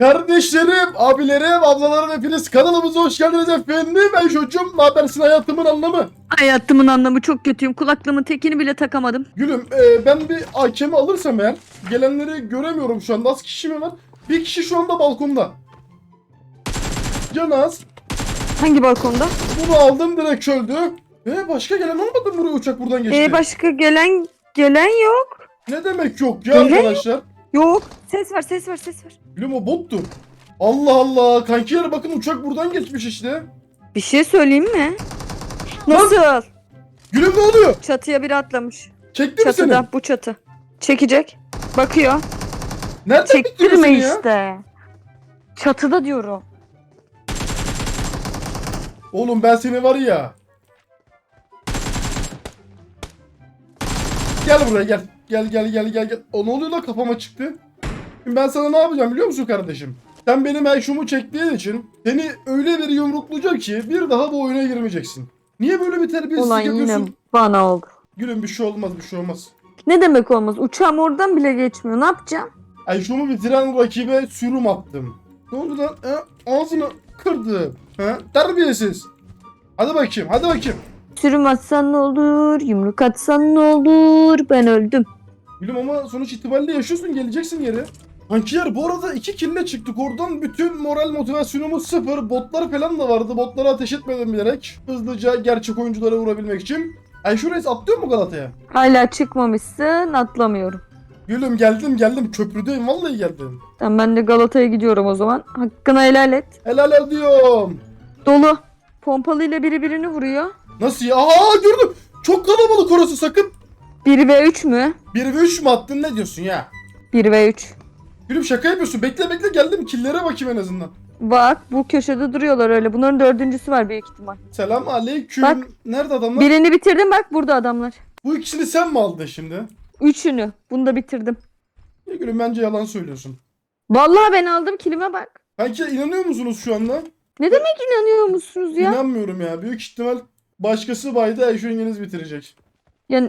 Kardeşlerim, abilerim, ablalarım hepiniz kanalımıza hoş geldiniz efendim. Ben çocuğum, ne habersin hayatımın anlamı? Hayatımın anlamı çok kötüyüm. Kulaklığımın tekini bile takamadım. Gülüm, e, ben bir hakemi alırsam eğer, gelenleri göremiyorum şu anda. Az kişi mi var? Bir kişi şu anda balkonda. Canaz, Hangi balkonda? bunu aldım direkt öldü. E, başka gelen olmadı mı buraya uçak buradan geçti? Ee, başka gelen gelen yok. ne demek yok ya Gelen arkadaşlar? Yok. Ses ver, ses ver, ses ver. Gülüm o bottu. Allah Allah, kankiler bakın uçak buradan geçmiş işte. Bir şey söyleyeyim mi? Nasıl? Gülüm ne oluyor? Çatıya biri atlamış. Çekti mi seni? Çatıda, bu çatı. Çekecek. Bakıyor. Nereden bittiriyorsun Çektirme ya? işte. Çatıda diyorum. Oğlum ben seni var ya. Gel buraya gel. Gel gel gel gel gel. O ne oluyor da kafama çıktı. Şimdi ben sana ne yapacağım biliyor musun kardeşim? Sen benim Ayşum'u çektiğin için seni öyle bir yumruklayacağım ki bir daha bu oyuna girmeyeceksin. Niye böyle bir terbiyesizlik Ulan yine yapıyorsun? bana oldu. Gülüm bir şey olmaz bir şey olmaz. Ne demek olmaz? Uçağım oradan bile geçmiyor. Ne yapacağım? Ayşum'u bitiren rakibe sürüm attım. Ne oldu lan? E, ağzını kırdım. He? Terbiyesiz. Hadi bakayım hadi bakayım. Sürüm atsan ne olur? Yumruk atsan ne olur? Ben öldüm. Gülüm ama sonuç itibariyle yaşıyorsun geleceksin geri. Kankiler bu arada iki kille çıktık oradan bütün moral motivasyonumuz sıfır. Botlar falan da vardı. Botlara ateş etmedim bilerek. Hızlıca gerçek oyunculara vurabilmek için. Ayşe Reis atlıyor mu Galata'ya? Hala çıkmamışsın. Atlamıyorum. Gülüm geldim geldim köprüdeyim vallahi geldim. Tamam ben de Galata'ya gidiyorum o zaman. Hakkını helal et. Helal ediyorum. Dolu. Pompalıyla biri birini vuruyor. Nasıl ya? Aa gördüm. Çok kalabalık orası sakın. 1 ve 3 mü? 1 ve 3 mü attın ne diyorsun ya? 1 ve 3. Gülüm şaka yapıyorsun. Bekle bekle geldim killere bakayım en azından. Bak bu köşede duruyorlar öyle. Bunların dördüncüsü var büyük ihtimal. Selam aleyküm. Bak. Nerede adamlar? Birini bitirdim bak burada adamlar. Bu ikisini sen mi aldın şimdi? Üçünü. Bunu da bitirdim. Ya Gülüm bence yalan söylüyorsun. Vallahi ben aldım kilime bak. Kanki inanıyor musunuz şu anda? Ne demek inanıyor musunuz ya? İnanmıyorum ya. Büyük ihtimal başkası bayda Ayşe yengeniz bitirecek. Ya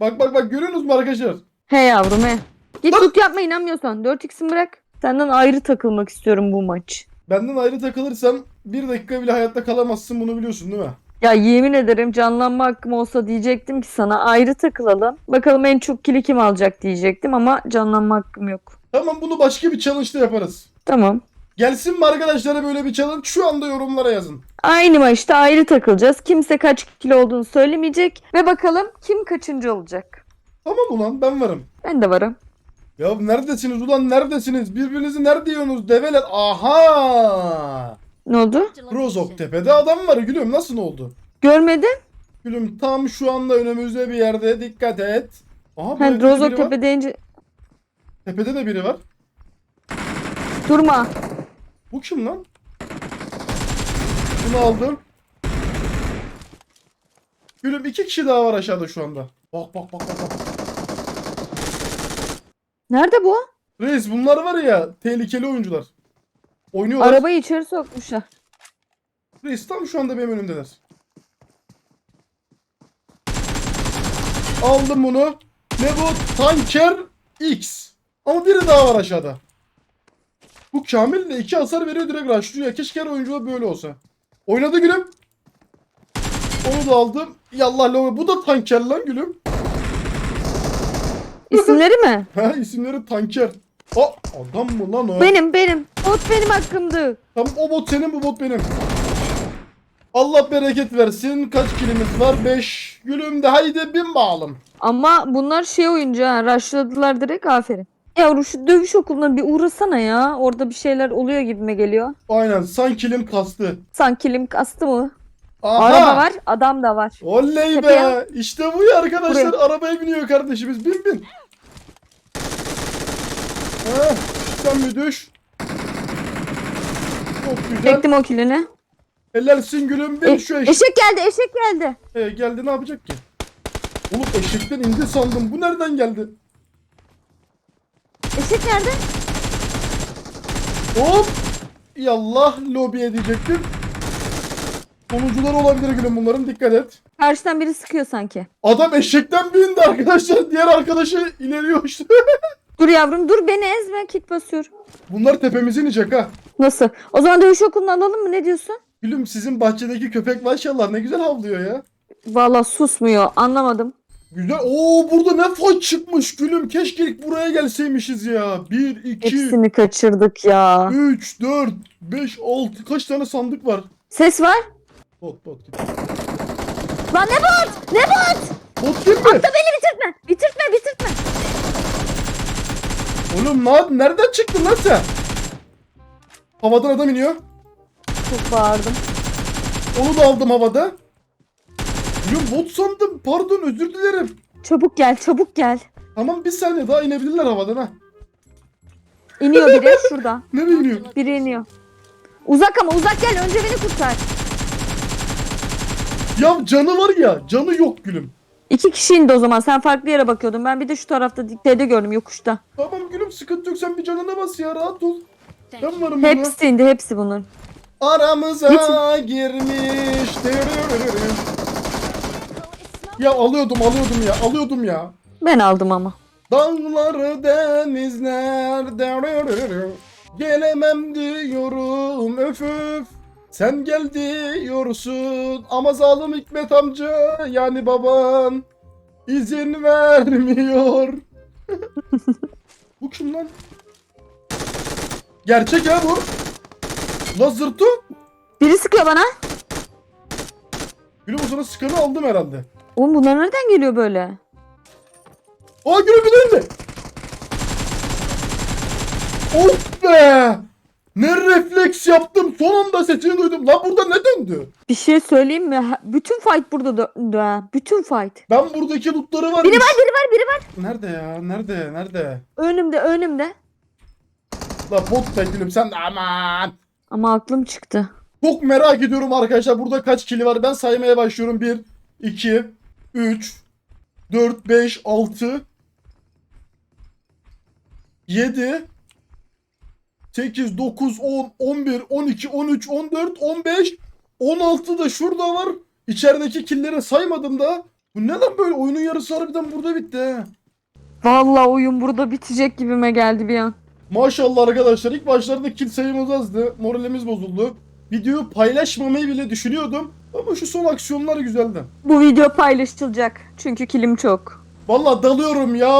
Bak bak bak görüyorsunuz mu arkadaşlar? he yavrum he. Git Lan! tut yapma inanmıyorsan. 4x'ini bırak. Senden ayrı takılmak istiyorum bu maç. Benden ayrı takılırsam bir dakika bile hayatta kalamazsın bunu biliyorsun değil mi? Ya yemin ederim canlanma hakkım olsa diyecektim ki sana ayrı takılalım. Bakalım en çok kili kim alacak diyecektim ama canlanma hakkım yok. Tamam bunu başka bir challenge'da yaparız. Tamam. Gelsin mi arkadaşlara böyle bir challenge? Şu anda yorumlara yazın. Aynı maçta ayrı takılacağız. Kimse kaç kilo olduğunu söylemeyecek. Ve bakalım kim kaçıncı olacak. Tamam ulan ben varım. Ben de varım. Ya neredesiniz ulan neredesiniz? Birbirinizi nerede yiyorsunuz develer? Aha! Ne oldu? Rozok tepede adam var gülüm nasıl oldu? Görmedin? Gülüm tam şu anda önümüzde bir yerde dikkat et. Aha biri Rozok. Tepe deyince Tepede de biri var. durma. Bu kim lan? Bunu aldım. Gülüm iki kişi daha var aşağıda şu anda. Bak bak bak bak. bak. Nerede bu? Reis bunlar var ya tehlikeli oyuncular. Oynuyorlar. Arabayı içeri sokmuşlar. Reis tam şu anda benim önümdeler. Aldım bunu. Ne bu? Tanker X. Ama biri daha var aşağıda. Bu Kamil de iki hasar veriyor direkt rushlıyor. Keşke her oyuncuda böyle olsa. Oynadı gülüm. Onu da aldım. Yallah lobe. Bu da tanker lan gülüm. İsimleri mi? Ha isimleri tanker. Aa adam mı lan o? benim benim. Bot benim hakkımdı. Tamam o bot senin bu bot benim. Allah bereket versin. Kaç kilimiz var? 5. Gülüm de haydi bin bağlım. Ama bunlar şey oyuncu ha. Rushladılar direkt aferin. Yavrum şu dövüş okuluna bir uğrasana ya. Orada bir şeyler oluyor gibime geliyor. Aynen san kilim kastı. Sanki lim kastı mı? Aha. Araba var, adam da var. Oley be. Tepeye. İşte bu ya arkadaşlar. Buraya. Arabaya biniyor kardeşimiz. Bin bin. Heh, sen bir düş. Çok güzel. Çektim o kilini. Helalsin gülüm. Bin E, şu eşek. eşek geldi, eşek geldi. E, geldi ne yapacak ki? Oğlum eşekten indi sandım. Bu nereden geldi? Eşek nerede? Hop! Yallah lobiye diyecektim. Sonucular olabilir gülüm bunların dikkat et. Karşıdan biri sıkıyor sanki. Adam eşekten bindi arkadaşlar. Diğer arkadaşı ileriye uçtu. Dur yavrum dur beni ezme kit basıyorum. Bunlar tepemize inecek ha. Nasıl? O zaman dövüş okulunu alalım mı ne diyorsun? Gülüm sizin bahçedeki köpek maşallah ne güzel havlıyor ya. Valla susmuyor anlamadım. Güzel. Oo burada ne fight çıkmış gülüm. Keşke ilk buraya gelseymişiz ya. 1, 2, Hepsini kaçırdık ya. 3, 4, 5, 6 kaç tane sandık var? Ses var. Bot bot git. Lan ne bot? Ne bot? Bot değil mi? Bitirtme. Bitirtme bitirtme. Oğlum ne, nereden çıktın lan sen? Havadan adam iniyor. Çok bağırdım. Onu da aldım havada. Gülüm bot sandım. Pardon özür dilerim. Çabuk gel çabuk gel. Tamam bir saniye daha inebilirler havadan ha. İniyor biri şurada. Nereye iniyor? Biri iniyor. Uzak ama uzak gel önce beni kurtar. Ya canı var ya. Canı yok gülüm. İki kişi indi o zaman sen farklı yere bakıyordun. Ben bir de şu tarafta dikteyi gördüm yokuşta. Tamam gülüm sıkıntı yok. Sen bir canına bas ya rahat ol. Ben varım burada. Hepsi indi hepsi bunun. Aramıza girmiş. Ya alıyordum alıyordum ya alıyordum ya. Ben aldım ama. Dağları denizler Gelemem diyorum öf öf Sen gel diyorsun Ama zalim Hikmet amca Yani baban izin vermiyor Bu kim lan? Gerçek ha bu La zırtı Biri sıkıyor bana. Gülüm o sıkanı aldım herhalde Oğlum bunlar nereden geliyor böyle? Aa gülüm bir de önde. Of be Ne refleks yaptım son anda sesini duydum Lan burada ne döndü Bir şey söyleyeyim mi? Ha- Bütün fight burada döndü ha. Bütün fight. Ben buradaki lootları var Biri var biri var biri var. Nerede ya nerede nerede Önümde önümde. La bot gülüm sen de aman Ama aklım çıktı. Çok merak ediyorum arkadaşlar burada kaç kili var ben saymaya başlıyorum 1 2 3 4 5 6 7 8 9 10 11 12 13 14 15 16 da şurada var. İçerideki killeri saymadım da. Bu ne lan böyle oyunun yarısı harbiden burada bitti he. Vallahi oyun burada bitecek gibime geldi bir an. Maşallah arkadaşlar ilk başlarda kill sayımız azdı. Moralimiz bozuldu. Videoyu paylaşmamayı bile düşünüyordum. Ama şu son aksiyonlar güzeldi. Bu video paylaşılacak. Çünkü kilim çok. Vallahi dalıyorum ya.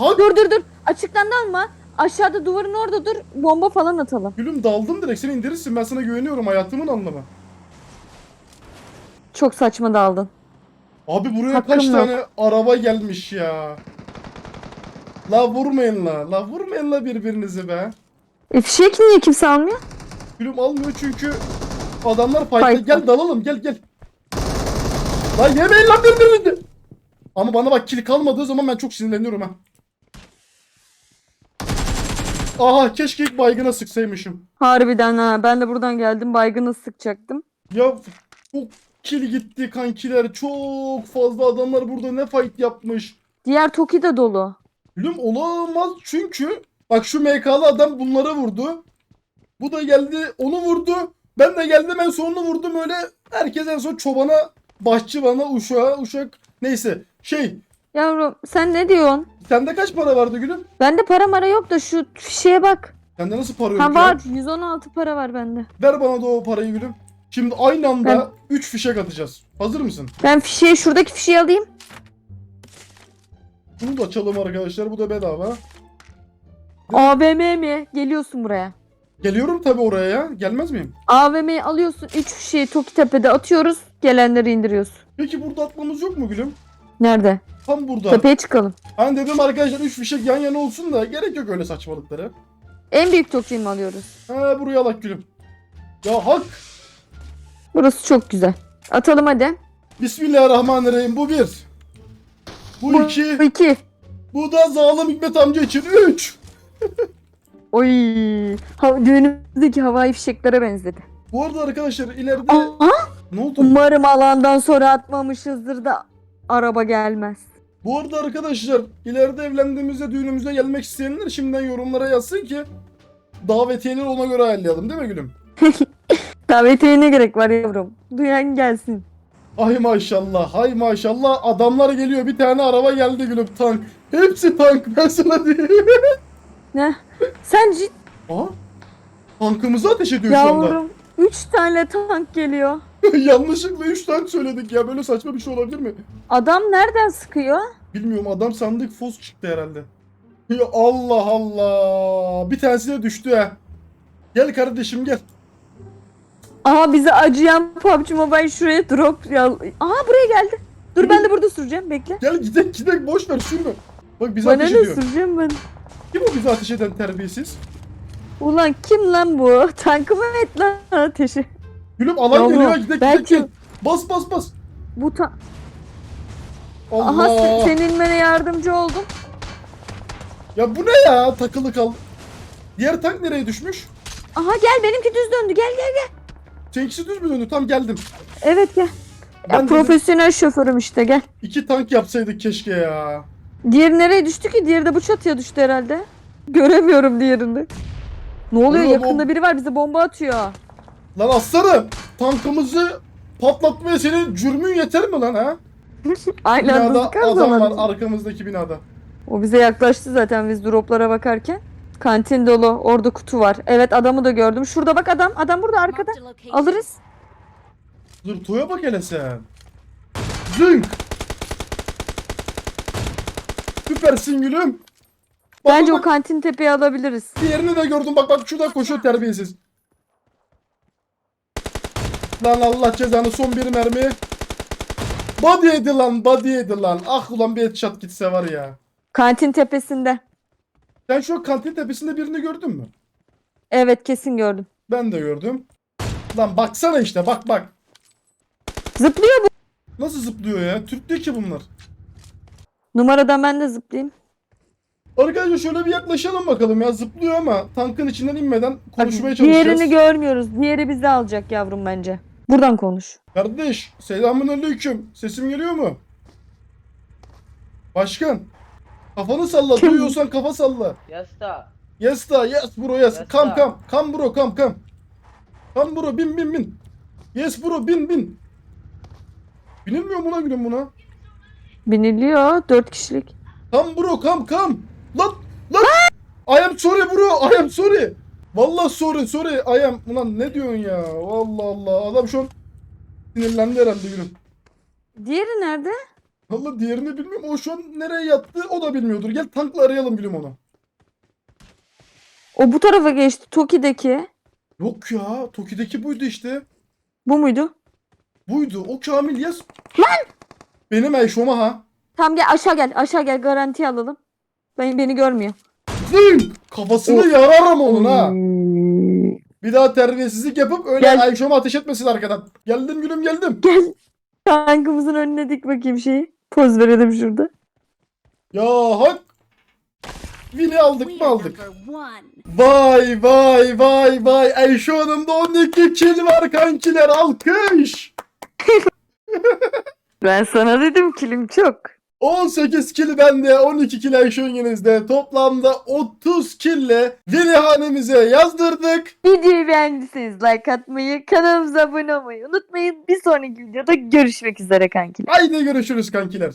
Hadi. Dur dur dur. Açıktan dalma. Aşağıda duvarın orada dur. Bomba falan atalım. Gülüm daldım direkt seni indirirsin. Ben sana güveniyorum hayatımın anlamı. Çok saçma daldın. Abi buraya Hakkım kaç yok. tane araba gelmiş ya. La vurmayın la. La vurmayın la birbirinizi be. E fişek niye kimse almıyor? Gülüm almıyor çünkü adamlar fight'ta. Fight'ta. Gel dalalım gel gel. La yemeyin lan birbirinizi. Ama bana bak kill kalmadığı zaman ben çok sinirleniyorum ha. Aha keşke ilk baygına sıksaymışım. Harbiden ha. Ben de buradan geldim. Baygını sıkacaktım. Ya çok kill gitti kankiler. Çok fazla adamlar burada ne fight yapmış. Diğer Toki de dolu. Gülüm olamaz çünkü bak şu MK'lı adam bunlara vurdu. Bu da geldi onu vurdu. Ben de geldim en sonunu vurdum öyle. Herkes en son çobana, bahçıvana, uşağa, uşak neyse. Şey Yavrum sen ne diyorsun? sende kaç para vardı gülüm? Bende para mara yok da şu fişeğe bak. Sende nasıl para yok Ha ya? var 116 para var bende. Ver bana da o parayı gülüm. Şimdi aynı anda 3 fişek atacağız. Hazır mısın? Ben fişeği şuradaki fişeği alayım. Bunu da açalım arkadaşlar. Bu da bedava. AVM mi? Geliyorsun buraya. Geliyorum tabi oraya ya. Gelmez miyim? AVM'yi alıyorsun. 3 fişeği Toki Tepe'de atıyoruz. Gelenleri indiriyoruz. Peki burada atmamız yok mu gülüm? Nerede? Tam burada. Tepeye çıkalım. Hani dedim arkadaşlar 3 fişek yan yana olsun da gerek yok öyle saçmalıklara. En büyük Toki'yi mi alıyoruz? Ha buraya alak gülüm. Ya hak. Burası çok güzel. Atalım hadi. Bismillahirrahmanirrahim bu bir. Bu Bu iki. iki. Bu da zalim Hikmet amca için üç. Oy. Ha, düğünümüzdeki havai fişeklere benzedi. Bu arada arkadaşlar ileride Aha. ne oldu? Umarım alandan sonra atmamışızdır da araba gelmez. Bu arada arkadaşlar ileride evlendiğimizde düğünümüze gelmek isteyenler şimdiden yorumlara yazsın ki davetiyeleri ona göre ayarlayalım değil mi gülüm? Davetiye ne gerek var yavrum? Duyan gelsin. Ay maşallah, hay maşallah. Adamlar geliyor. Bir tane araba geldi gülüm tank. Hepsi tank ben sana diyeyim. Ne? Sen cid... Aa, tankımıza ateş ediyor şu anda. Yavrum. Üç tane tank geliyor. Yanlışlıkla 3 tank söyledik ya. Böyle saçma bir şey olabilir mi? Adam nereden sıkıyor? Bilmiyorum adam sandık fos çıktı herhalde. Ya Allah Allah. Bir tanesi de düştü ha. Gel kardeşim gel. Aha bize acıyan PUBG Mobile şuraya drop ya. Aha buraya geldi. Dur ben de burada süreceğim bekle. Gel gidek gidek boş ver şunu. Bak bize Bana ateş ne ediyor. süreceğim ben? Kim o bize ateş eden terbiyesiz? Ulan kim lan bu? Tankıma et lan ateşi. Gülüm alan Yavrum, geliyor gidek gidek belki- gel. Bas bas bas. Bu ta... Allah. Aha se- senin bana yardımcı oldum. Ya bu ne ya takılı kal. Diğer tank nereye düşmüş? Aha gel benimki düz döndü gel gel gel. Seninkisi düz mü döndü? Tam geldim. Evet gel. Ben Ya dedim, profesyonel şoförüm işte gel. iki tank yapsaydık keşke ya. Diğeri nereye düştü ki? Diğeri de bu çatıya düştü herhalde. Göremiyorum diğerini. Ne oluyor? Oğlum, Yakında biri var bize bomba atıyor. Lan aslanım tankımızı patlatmaya senin cürmün yeter mi lan ha? Aynı anda Binada adam var arkamızdaki binada. O bize yaklaştı zaten biz droplara bakarken. Kantin dolu. Orada kutu var. Evet adamı da gördüm. Şurada bak adam. Adam burada arkada. Alırız. Zırtoya bak hele sen. Zınk. Süpersin gülüm. Bak, Bence bak, o kantin tepeyi alabiliriz. Diğerini de gördüm bak bak şurada koşuyor terbiyesiz. Lan Allah cezanı son bir mermi. Body yedi lan body yedi lan. Ah ulan bir headshot gitse var ya. Kantin tepesinde. Sen şu kantin tepesinde birini gördün mü? Evet kesin gördüm. Ben de gördüm. Lan baksana işte bak bak. Zıplıyor bu. Nasıl zıplıyor ya? Türk değil ki bunlar. Numaradan ben de zıplayayım. Arkadaşlar şöyle bir yaklaşalım bakalım ya. Zıplıyor ama tankın içinden inmeden konuşmaya çalışacağız. diğerini görmüyoruz. Diğeri bizi alacak yavrum bence. Buradan konuş. Kardeş selamun aleyküm. Sesim geliyor mu? Başkan. Kafanı salla. Kim? Duyuyorsan kafa salla. Yes da. Yes da yes bro yes. Yes Kam da. kam. Kam bro kam kam. Kam bro bin bin bin. Yes bro bin bin. Binilmiyor mu lan gülüm buna? Biniliyor. Dört kişilik. Kam bro kam kam. Lan lan. I am sorry bro. I am sorry. Vallahi sorry sorry. I am. Ulan ne diyorsun ya? Allah Allah. Adam şu an sinirlendi herhalde gülüm. Diğeri nerede? Vallahi diğerini bilmiyorum. O şu an nereye yattı o da bilmiyordur. Gel tankla arayalım gülüm onu. O bu tarafa geçti. Toki'deki. Yok ya. Toki'deki buydu işte. Bu muydu? Buydu. O Kamil yes. Lan! Benim Eyşoma ha. Tamam gel aşağı gel. Aşağı gel garanti alalım. Ben, beni görmüyor. Zın! Kafasını O- yararım onun ha. Hmm. Bir daha terbiyesizlik yapıp öyle Gel. Eyşoma ateş etmesin arkadan. Geldim gülüm geldim. Gel. Tankımızın önüne dik bakayım şeyi. Poz verelim şurada. Ya hak. Vini aldık mı aldık? Vay vay vay vay. Eyşo Hanım'da 12 kill var kankiler. Alkış. Ben sana dedim kilim çok. 18 kill bende, 12 kill Ayşengeniz'de. Toplamda 30 kille Veli hanemize yazdırdık. Videoyu beğendiyseniz like atmayı, kanalımıza abone olmayı unutmayın. Bir sonraki videoda görüşmek üzere kankiler. Haydi görüşürüz kankiler.